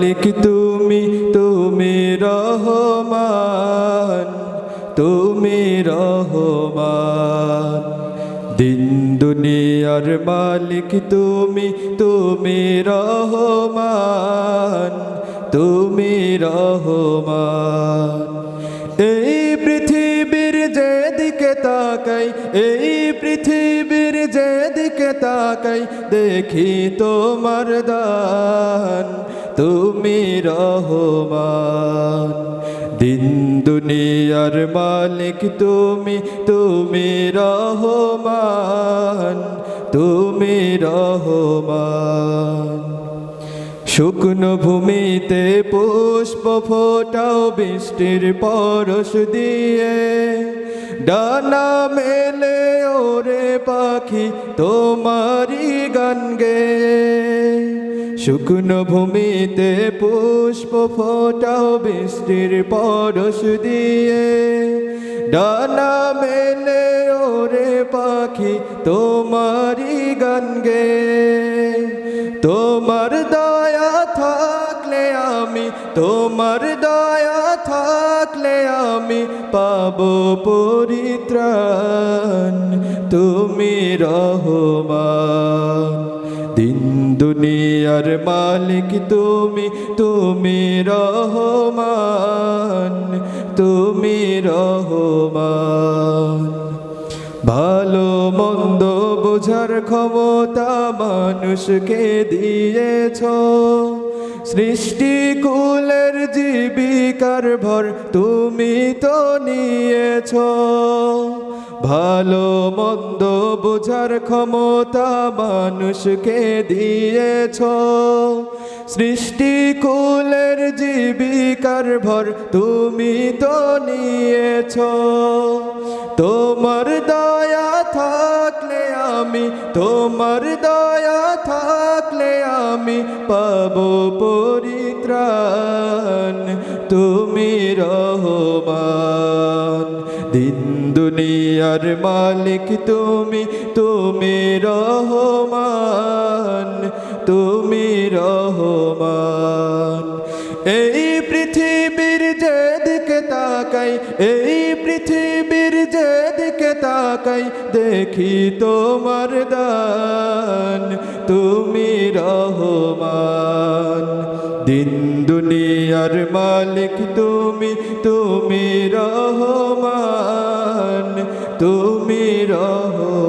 মালিক তুমি তুমি রহমান তুমি রহমান। দিন দুনিয়ার মালিক তুমি তুমি রহমান তুমি রহমান। এই পৃথিবীর যেদিকে তাকাই, এই পৃথিবীর যেদিকে তাকাই, দেখি তোমার দান। তুমি রহমান। দিন দুনিয়ার মালিক তুমি তুমি রহমান তুমি রহমান। শুকনো ভূমিতে পুষ্প ফোটাও, বৃষ্টির পরশ দিয়ে। ডানা মেলে ওরে পাখি তোমারি গান গে। শুকনো ভূমিতে পুষ্প ফোটাও বৃষ্টির পরশ দিয়ে। ডানা মেলে, ওরে পাখি তোমারি গান গে। তোমার দয়া থাকলে আমি, তোমার দয়া থাকলে আমি পাবো পরিত্রাণ। তুমি রহমান। দুনিয়ার মালিক তুমি তুমি রহমান তুমি রহমান। ভালো মন্দ বোঝার ক্ষমতা মানুষকে দিয়েছ। সৃষ্টি কুলের জীবিকার ভর তুমি তো নিয়েছ। ভালো মন্দ বোঝার ক্ষমতা মানুষকে দিয়েছ। সৃষ্টি কুলের জীবিকার ভর তুমি তো নিয়েছ। তোমার দয়া থাকলে আমি, তোমার দয়া থাকলে আমি পাব পরিত্রাণ। তুমি রহমান। দিন দুনিয়ার মালিক তুমি তুমি রহমান তুমি রহমান। এই পৃথিবীর যেদিকে তাকাই, এই পৃথিবীর যেদিকে তাকাই, দেখি তোমার দান, তুমি রহমান। দিন দুনিয়ার মালিক তুমি তুমি রহমান তুমি রহমান।